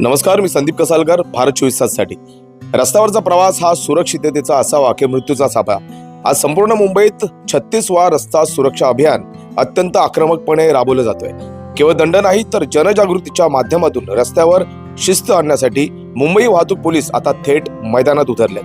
नमस्कार मी संदीप कसालकर भारत चोवीस ताससाठी. रस्त्यावरचा प्रवास हा सुरक्षिततेचा असावा की मृत्यूचा सापळा. आज संपूर्ण मुंबईत छत्तीसवा रस्ता सुरक्षा अभियान अत्यंत आक्रमकपणे राबवलं जातोय. केवळ दंड नाही तर जनजागृतीच्या माध्यमातून रस्त्यावर शिस्त आणण्यासाठी मुंबई वाहतूक पोलीस आता थेट मैदानात उतरले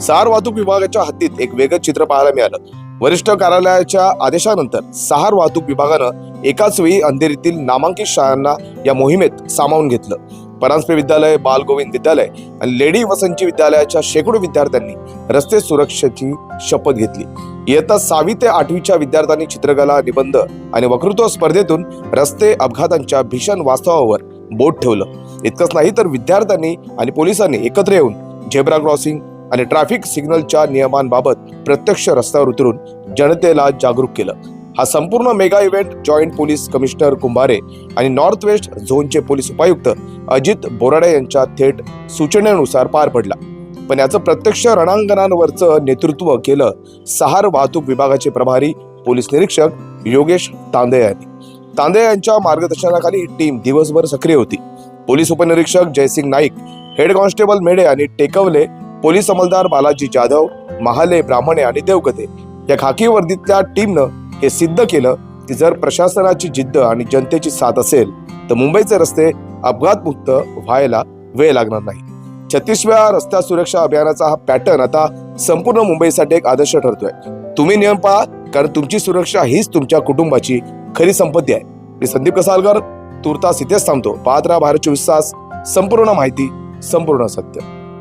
सहार वाहतूक विभागाच्या हद्दीत एक वेगळं चित्र पाहायला मिळालं. वरिष्ठ कार्यालयाच्या आदेशानंतर सहार वाहतूक विभागानं एकाच वेळी अंधेरीतील नामांकित शाळांना या मोहिमेत सामावून घेतलं. परांजपे विद्यालय बाल गोविंद विद्यालय आणि लेडी वसंतची विद्यालयाच्या शेकडो विद्यार्थ्यांनी रस्ते सुरक्षेची शपथ घेतली. इयत्ता सहावी ते आठवीच्या विद्यार्थ्यांनी चित्रकला निबंध आणि वक्तृत्व स्पर्धेतून रस्ते अपघातांच्या भीषण वास्तवावर बोट ठेवलं. इतकंच नाही तर विद्यार्थ्यांनी आणि पोलिसांनी एकत्र येऊन झेब्रा क्रॉसिंग आणि ट्रॅफिक सिग्नलच्या नियमांबाबत प्रत्यक्ष रस्त्यावर उतरून जनतेला जागरूक केलं. हा संपूर्ण mega event joint police commissioner Kumbhare आणि नॉर्थ वेस्ट झोनचे पोलीस उपायुक्त अजित बोराडे यांच्या थेट सूचनेनुसार पार पडला. पण याचं प्रत्यक्ष रणांगणांवरचं नेतृत्व केलं सहार वाहतूक विभागाचे प्रभारी पोलीस निरीक्षक योगेश तांदे यांनी. तांदे यांच्या मार्गदर्शनाखाली ही टीम दिवसभर सक्रिय होती. पोलीस उपनिरीक्षक जयसिंग नाईक हेड कॉन्स्टेबल मेढे आणि टेकवले पोलीस अंमलदार बालाजी जाधव महाले ब्राह्मणे आणि देवकते या खाकी वर्दीतल्या टीमनं हे सिद्ध केलं की जर प्रशासनाची जिद्द आणि जनतेची साथ असेल तर मुंबईचे रस्ते अपघातमुक्त व्हायला वेळ लागणार नाही. छत्तीसव्या रस्ता सुरक्षा अभियानाचा हा पॅटर्न आता संपूर्ण मुंबईसाठी एक आदर्श ठरतोय. तुम्ही नियम पाळा कारण तुमची सुरक्षा हीच तुमच्या कुटुंबाची खरी संपत्ती आहे. मी संदीप कसालकर तुर्तास इथेच थांबतो. पाहत राहा भारत चोवीस तास. संपूर्ण माहिती संपूर्ण सत्य.